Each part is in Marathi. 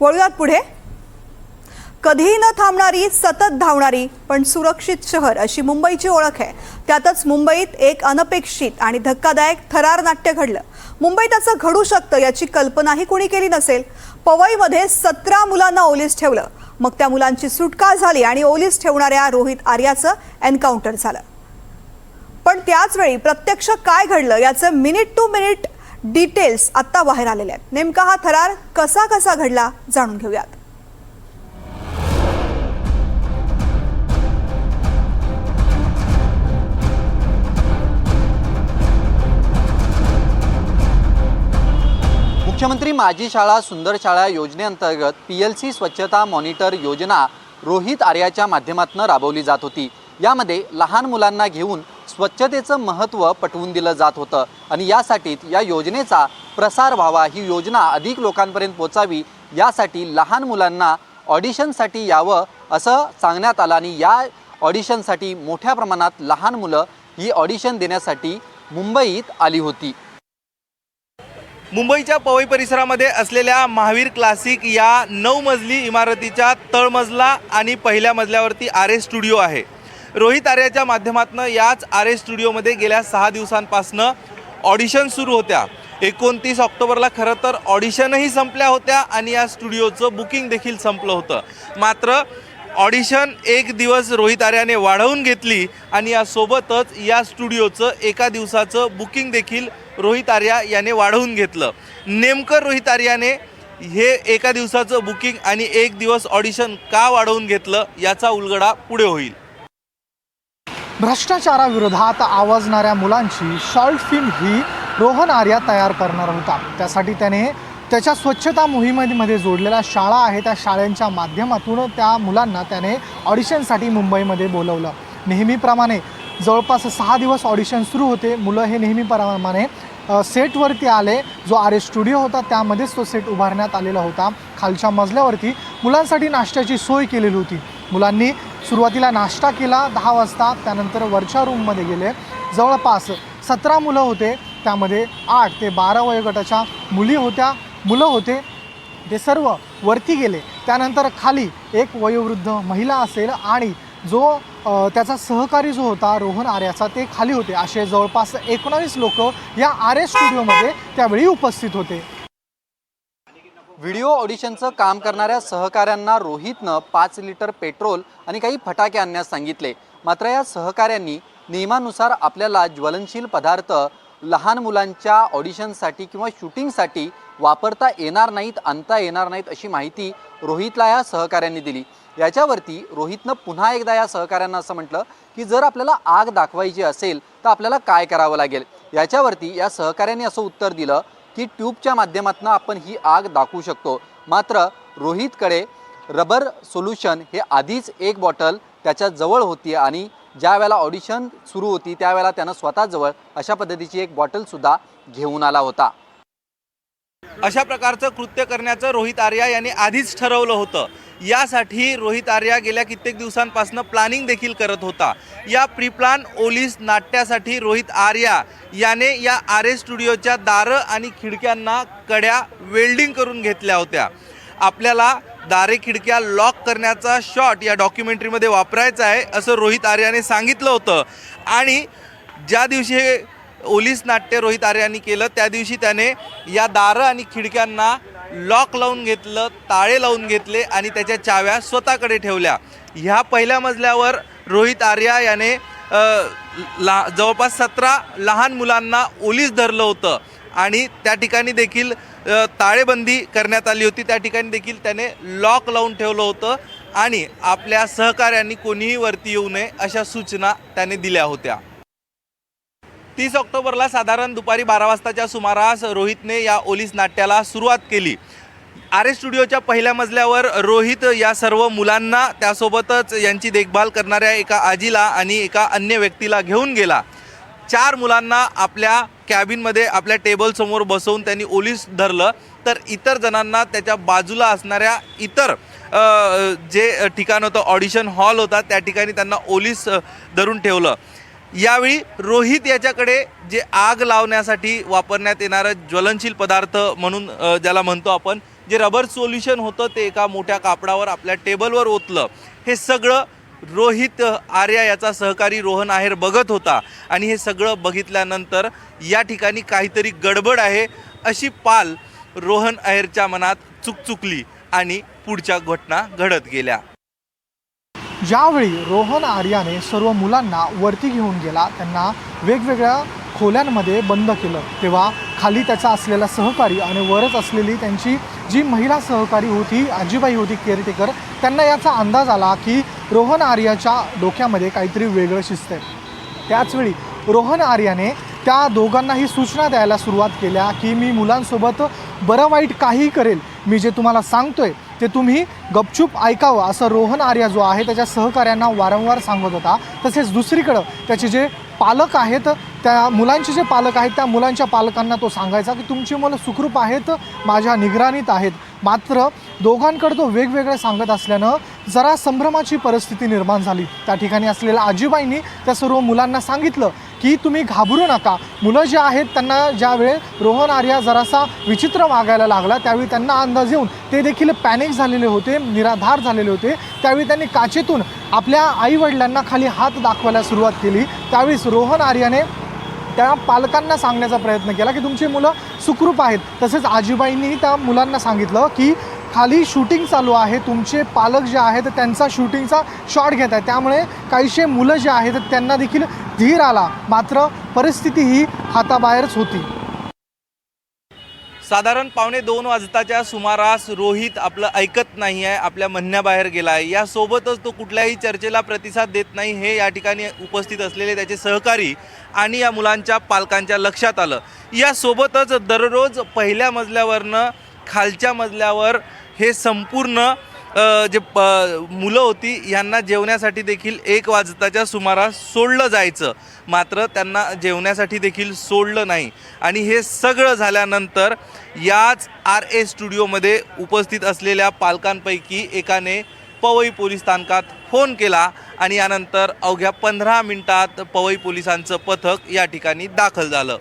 वळूयात पुढे. कधीही न थांबणारी सतत धावणारी पण सुरक्षित शहर अशी मुंबईची ओळख आहे. त्यातच मुंबईत एक अनपेक्षित आणि धक्कादायक थरार नाट्य घडलं. मुंबईत असं घडू शकतं याची कल्पनाही कोणी केली नसेल. पवईमध्ये सतरा मुलांना ओलीस ठेवलं. मग त्या मुलांची सुटका झाली आणि ओलीस ठेवणाऱ्या रोहित आर्याचं एन्काउंटर झालं. पण त्याचवेळी प्रत्यक्ष काय घडलं याचं मिनिट टू मिनिट डिटेल्स आत्ता बाहेर आलेले आहेत. नेमका हा थरार कसा कसा घडला जाणून घेऊयात. मुख्यमंत्री माझी शाळा सुंदर शाळा योजनेअंतर्गत पी एल सी स्वच्छता मॉनिटर योजना रोहित आर्याच्या माध्यमातून राबवली जात होती. यामध्ये लहान मुलांना घेऊन स्वच्छतेचं महत्त्व पटवून दिलं जात होतं. आणि यासाठी या योजनेचा प्रसार व्हावा ही योजना अधिक लोकांपर्यंत पोचावी यासाठी लहान मुलांना ऑडिशनसाठी यावं असं सांगण्यात आलं. आणि या ऑडिशनसाठी मोठ्या प्रमाणात लहान मुलं ही ऑडिशन देण्यासाठी मुंबईत आली होती. मुंबईच्या पवई परिसरामध्ये असलेल्या महावीर क्लासिक या नऊ मजली इमारतीच्या तळमजला आणि पहिल्या मजल्यावरती आर एस स्टुडिओ आहे. रोहित आर्याच्या माध्यमातून याच आर ए स्टुडिओमध्ये गेल्या सहा दिवसांपासनं ऑडिशन सुरू होत्या. एकोणतीस ऑक्टोबरला खरं तर ऑडिशनही संपल्या होत्या आणि या स्टुडिओचं बुकिंग देखील संपलं होतं. मात्र ऑडिशन एक दिवस रोहित आर्याने वाढवून घेतली आणि यासोबतच या स्टुडिओचं एका दिवसाचं बुकिंग देखील रोहित आर्या याने वाढवून घेतलं. नेमकं रोहित आर्याने हे एका दिवसाचं बुकिंग आणि एक दिवस ऑडिशन का वाढवून घेतलं याचा उलगडा पुढे होईल. भ्रष्टाचाराविरोधात आवाजणाऱ्या मुलांची शॉर्ट फिल्म ही रोहन आर्या तयार करणार होता. त्यासाठी त्याने त्याच्या स्वच्छता मोहिमेमध्ये जोडलेल्या शाळा आहे त्या शाळांच्या माध्यमातून त्या मुलांना त्याने ऑडिशनसाठी मुंबईमध्ये बोलवलं. नेहमीप्रमाणे जवळपास सहा दिवस ऑडिशन सुरू होते. मुलं हे नेहमीप्रमाणे सेटवरती आले. जो आर एस स्टुडिओ होता त्यामध्येच तो सेट उभारण्यात आलेला होता. खालच्या मजल्यावरती मुलांसाठी नाश्त्याची सोय केलेली होती. मुलांनी सुरुवातीला नाश्ता केला दहा वाजता त्यानंतर वरच्या रूममध्ये गेले. जवळपास सतरा मुलं होते. त्यामध्ये आठ ते बारा वयोगटाच्या मुली होत्या. मुलं होते. ते सर्व वरती गेले. त्यानंतर खाली एक वयोवृद्ध महिला असेल आणि जो त्याचा सहकारी जो होता रोहन आर्याचा ते खाली होते. असे जवळपास एकोणावीस लोक या आर्य स्टुडिओमध्ये त्यावेळी उपस्थित होते. व्हिडिओ ऑडिशनचं काम करणाऱ्या सहकाऱ्यांना रोहितनं पाच लिटर पेट्रोल आणि काही फटाके आणण्यास सांगितले. मात्र या सहकाऱ्यांनी नियमानुसार आपल्याला ज्वलनशील पदार्थ लहान मुलांच्या ऑडिशनसाठी किंवा शूटिंगसाठी वापरता येणार नाहीत आणता येणार नाहीत अशी माहिती रोहितला या सहकाऱ्यांनी दिली. याच्यावरती रोहितनं पुन्हा एकदा या सहकाऱ्यांना असं म्हटलं की जर आपल्याला आग दाखवायची असेल तर आपल्याला काय करावं लागेल? याच्यावरती या सहकाऱ्यांनी असं उत्तर दिलं की ट्यूबच्या माध्यमातून आपण ही आग दाखवू शकतो. मात्र रोहितकडे रबर सोल्युशन हे आधीच एक बॉटल त्याच्याजवळ होती आणि ज्या वेळेला ऑडिशन सुरू होती त्यावेळेला त्यानं स्वतःजवळ अशा पद्धतीची एक बॉटलसुद्धा घेऊन आला होता. अशा प्रकारचं कृत्य करण्याचं रोहित आर्या यांनी आधीच ठरवलं होतं. यासाठी रोहित आर्या गेल्या कित्येक दिवसांपासून प्लॅनिंग देखील करत होता. या प्री प्लान ओलीस नाट्यासाठी रोहित आर्या याने या आर ए स्टुडिओच्या दारं आणि खिडक्यांना कड्या वेल्डिंग करून घेतल्या होत्या. आपल्याला दारे खिडक्या लॉक करण्याचा शॉट या डॉक्युमेंटरीमध्ये वापरायचा आहे असं रोहित आर्याने सांगितलं होतं. आणि ज्या दिवशी हे ओलीस नाट्य रोहित आर्यानी केलं त्या दिवशी त्याने या दारं आणि खिडक्यांना लॉक लावून घेतलं ताळे लावून घेतले आणि त्याच्या चाव्या स्वतःकडे ठेवल्या. ह्या पहिल्या मजल्यावर रोहित आर्या याने ला जवळपास सतरा लहान मुलांना ओलीस धरलं होतं आणि त्या ठिकाणी देखील ताळेबंदी करण्यात आली होती. त्या ठिकाणी देखील त्याने लॉक लावून ठेवलं होतं आणि आपल्या सहकाऱ्यांनी कोणीही वरती येऊ नये अशा सूचना त्याने दिल्या होत्या. तीस ऑक्टोबरला साधारण दुपारी बारा वाजताच्या सुमारास रोहितने या ओलीस नाट्याला सुरुवात केली. आर एस स्टुडिओच्या पहिल्या मजल्यावर रोहित या सर्व मुलांना त्यासोबतच यांची देखभाल करणाऱ्या एका आजीला आणि एका अन्य व्यक्तीला घेऊन गेला. चार मुलांना आपल्या कॅबिनमध्ये आपल्या टेबलसमोर बसवून त्यांनी ओलीस धरलं. तर इतर जणांना त्याच्या बाजूला असणाऱ्या इतर जे ठिकाण होतं ऑडिशन हॉल होता त्या ठिकाणी त्यांना ओलीस धरून ठेवलं. यावेळी रोहित याच्याकडे जे आग लावण्यासाठी वापरण्यात येणारं ज्वलनशील पदार्थ म्हणून ज्याला म्हणतो आपण जे रबर सोल्युशन होतं ते एका मोठ्या कापडावर आपल्या टेबलवर ओतलं. हे सगळं रोहित आर्या याचा सहकारी रोहन आहेर बघत होता. आणि हे सगळं बघितल्यानंतर या ठिकाणी काहीतरी गडबड आहे अशी पाल रोहन आहेरच्या मनात चुकचुकली आणि पुढच्या घटना घडत गेल्या. ज्यावेळी रोहन आर्याने सर्व मुलांना वरती घेऊन गेला त्यांना वेगवेगळ्या खोल्यांमध्ये बंद केलं. तेव्हा खाली त्याचा असलेला सहकारी आणि वरच असलेली त्यांची जी महिला सहकारी होती आजीबाई होती केअरटेकर त्यांना याचा अंदाज आला की रोहन आर्याच्या डोक्यामध्ये काहीतरी वेगळं शिस्त आहे. त्याचवेळी रोहन आर्याने त्या दोघांनाही सूचना द्यायला सुरुवात केल्या की मी मुलांसोबत बरं वाईट काहीही करेल. मी जे तुम्हाला सांगतोय ते तुम्ही गपचूप ऐकावं असं रोहन आर्या जो आहे त्याच्या सहकाऱ्यांना वारंवार सांगत होता. तसेच दुसरीकडं त्याचे जे पालक आहेत त्या मुलांचे जे पालक आहेत त्या मुलांच्या पालकांना तो सांगायचा की तुमची मुलं सुखरूप आहेत माझ्या निगराणीत आहेत. मात्र दोघांकडे तो वेगवेगळं सांगत असल्यानं जरा संभ्रमाची परिस्थिती निर्माण झाली. त्या ठिकाणी असलेल्या आजीबाईंनी त्या सर्व मुलांना सांगितलं की तुम्ही घाबरू नका. मुलं जे आहेत त्यांना ज्यावेळी रोहन आर्या जरासा विचित्र वागायला लागला त्यावेळी त्यांना अंदाज येऊन ते देखील पॅनिक झालेले होते निराधार झालेले होते. त्यावेळी त्यांनी काचेतून आपल्या आईवडिलांना खाली हात दाखवायला सुरुवात केली. त्यावेळीस रोहन आर्याने त्या पालकांना सांगण्याचा प्रयत्न केला की तुमची मुलं सुखरूप आहेत. तसेच आजीबाईंनीही त्या मुलांना सांगितलं की खाली शूटिंग चालू आहे. तुमचे पालक जे आहेत त्यांचा शूटिंगचा शॉट घेत आहे त्यामुळे काहीसे मुलं जे आहेत त्यांना देखील धीर आला मात्र परिस्थिती ही हाताबाहेरच होती. साधारण पावणे दोन वाजताच्या सुमारास रोहित आपलं ऐकत नाही आहे आपल्या म्हणण्याबाहेर गेला आहे. यासोबतच तो कुठल्याही चर्चेला प्रतिसाद देत नाही हे या ठिकाणी उपस्थित असलेले त्याचे सहकारी आणि या मुलांच्या पालकांच्या लक्षात आलं. यासोबतच दररोज पहिल्या मजल्यावरनं खालच्या मजल्यावर हे संपूर्ण जे प मुलं होती यांना जेवण्यासाठी देखील एक वाजताच्या सुमारास सोडलं जायचं. मात्र त्यांना जेवण्यासाठी देखील सोडलं नाही. आणि हे सगळं झाल्यानंतर याच आर ए स्टुडिओमध्ये उपस्थित असलेल्या पालकांपैकी एकाने पवई पोलीस स्थानकात फोन केला आणि यानंतर अवघ्या पंधरा मिनिटात पवई पोलिसांचं पथक या ठिकाणी दाखल झालं.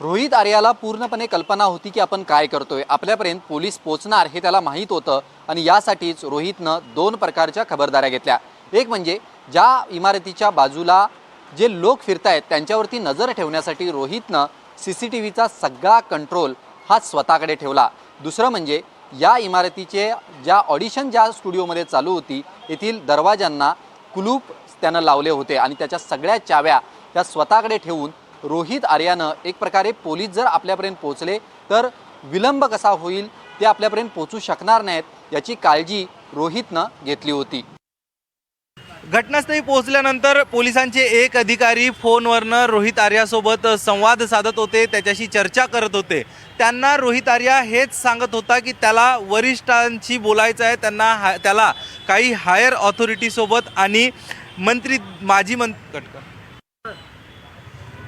रोहित आर्याला पूर्णपणे कल्पना होती की आपण काय करतोय. आपल्यापर्यंत पोलीस पोचणार हे त्याला माहीत होतं आणि यासाठीच रोहितनं दोन प्रकारच्या खबरदाऱ्या घेतल्या. एक म्हणजे ज्या इमारतीच्या बाजूला जे लोक फिरतायत त्यांच्यावरती नजर ठेवण्यासाठी रोहितनं सी सी टी व्हीचा सगळा कंट्रोल हा स्वतःकडे ठेवला. दुसरं म्हणजे या इमारतीचे ज्या ऑडिशन ज्या स्टुडिओमध्ये चालू होती येथील दरवाजांना कुलूप त्यानं लावले होते आणि त्याच्या सगळ्या चाव्या त्या स्वतःकडे ठेवून रोहित आर्यानं एक प्रकारे पोलीस जर आपल्यापर्यंत पोहोचले तर विलंब कसा होईल ते आपल्यापर्यंत पोहोचू शकणार नाहीत याची काळजी रोहितनं घेतली होती. घटनास्थळी पोहोचल्यानंतर पोलिसांचे एक अधिकारी फोनवरनं रोहित आर्यासोबत संवाद साधत होते त्याच्याशी चर्चा करत होते. त्यांना रोहित आर्या हेच सांगत होता की त्याला वरिष्ठांशी बोलायचं आहे त्यांना हा त्याला काही हायर ऑथॉरिटीसोबत आणि मंत्री माजी मंत्री कटकर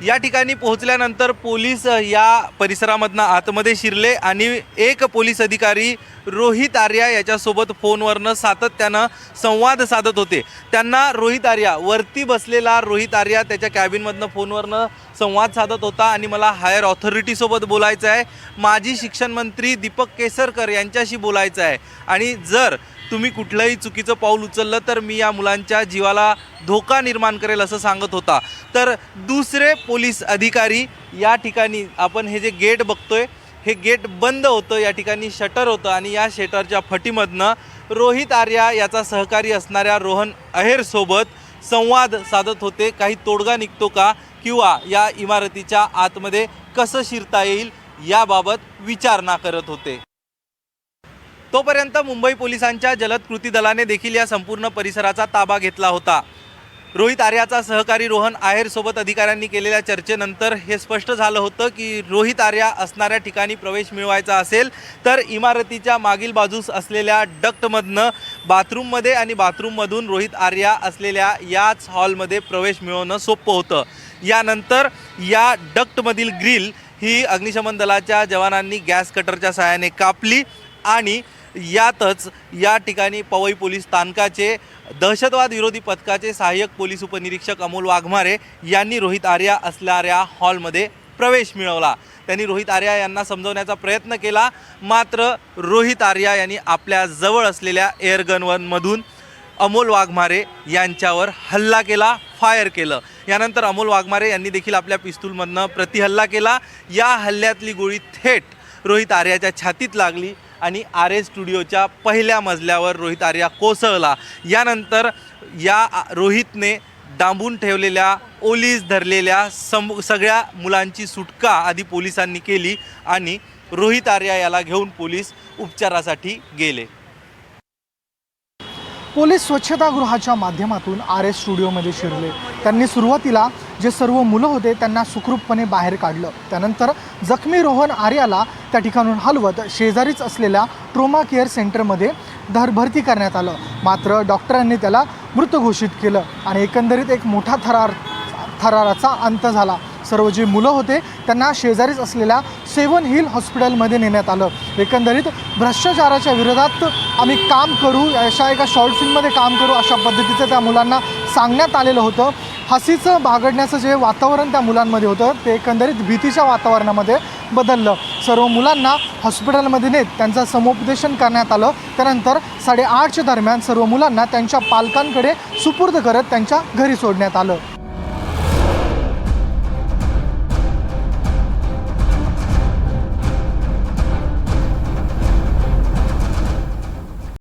या ठिकाणी पोहोचल्यानंतर पोलीस या परिसरामधनं आतमध्ये शिरले आणि एक पोलीस अधिकारी रोहित आर्या याच्यासोबत फोनवरनं सातत्यानं संवाद साधत होते. त्यांना रोहित आर्या वरती बसलेला रोहित आर्या त्याच्या कॅबिनमधनं फोनवरनं संवाद साधत होता आणि मला हायर ऑथॉरिटीसोबत बोलायचं आहे. माजी शिक्षण मंत्री दीपक केसरकर यांच्याशी बोलायचं आहे. आणि जर तुम्ही कुठलंही चुकीचं पाऊल उचललं तर मी या मुलांच्या जीवाला धोका निर्माण करेल असं सांगत होता. तर दुसरे पोलीस अधिकारी या ठिकाणी आपण हे जे गेट बघतोय हे गेट बंद होतं या ठिकाणी शटर होतं आणि या शटरच्या फटीमधनं रोहित आर्या याचा सहकारी असणाऱ्या रोहन अहेरसोबत संवाद साधत होते. काही तोडगा निघतो का किंवा या इमारतीच्या आतमध्ये कसं शिरता येईल याबाबत विचारणा करत होते. तोपर्यंत मुंबई पोलिसांच्या जलद कृती दलाने देखील या संपूर्ण परिसराचा ताबा घेतला होता. रोहित आर्याचा सहकारी रोहन आहेरसोबत अधिकाऱ्यांनी केलेल्या चर्चेनंतर हे स्पष्ट झालं होतं की रोहित आर्या असणाऱ्या ठिकाणी प्रवेश मिळवायचा असेल तर इमारतीच्या मागील बाजूस असलेल्या डक्टमधनं बाथरूममध्ये आणि बाथरूममधून रोहित आर्या असलेल्या याच हॉलमध्ये प्रवेश मिळवणं सोपं होतं. यानंतर या डक्टमधील ग्रिल ही अग्निशमन दलाच्या जवानांनी गॅस कटरच्या सहाय्याने कापली आणि यातच या ठिकाणी पवई पोलीस स्थानकाचे दहशतवाद विरोधी पथकाचे सहाय्यक पोलीस उपनिरीक्षक अमोल वाघमारे यांनी रोहित आर्या असणाऱ्या हॉलमध्ये प्रवेश मिळवला. त्यांनी रोहित आर्या यांना समजवण्याचा प्रयत्न केला मात्र रोहित आर्या यांनी आपल्या जवळ असलेल्या एअरगनवनमधून अमोल वाघमारे यांच्यावर हल्ला केला फायर केलं. यानंतर अमोल वाघमारे यांनी देखील आपल्या पिस्तूलमधनं प्रतिहल्ला केला. या हल्ल्यातली गोळी थेट रोहित आर्याच्या छातीत लागली. आणि आर एस स्टुडिओच्या पहिल्या मजल्यावर रोहित आर्या कोसळला. यानंतर या रोहितने डांबून ठेवलेल्या ओलीस धरलेल्या सम सगळ्या मुलांची सुटका आधी पोलिसांनी केली आणि रोहित आर्या याला घेऊन पोलीस उपचारासाठी गेले. पोलीस स्वच्छतागृहाच्या माध्यमातून आर एस स्टुडिओमध्ये शिरले. त्यांनी सुरुवातीला जे सर्व मुलं होते त्यांना सुखरूपपणे बाहेर काढलं. त्यानंतर जखमी रोहन आर्याला त्या ठिकाणून हलवत शेजारीच असलेल्या ट्रोमा केअर सेंटरमध्ये धर भरती करण्यात आलं. मात्र डॉक्टरांनी त्याला मृत घोषित केलं आणि एकंदरीत एक मोठा थरार थराराचा अंत झाला. सर्व जे मुलं होते त्यांना शेजारीच असलेल्या सेवन हिल हॉस्पिटलमध्ये नेण्यात आलं. एकंदरीत भ्रष्टाचाराच्या विरोधात आम्ही काम करू अशा एका शॉर्ट फिल्ममध्ये काम करू अशा पद्धतीचं त्या मुलांना सांगण्यात आलेलं होतं. हसीचं बागडण्याचं जे वातावरण त्या मुलांमध्ये होतं ते एकंदरीत भीतीच्या वातावरणामध्ये बदललं. सर्व मुलांना हॉस्पिटलमध्ये नेत त्यांचं समुपदेशन करण्यात आलं. त्यानंतर साडेआठच्या दरम्यान सर्व मुलांना त्यांच्या पालकांकडे सुपूर्द करत त्यांच्या घरी सोडण्यात आलं.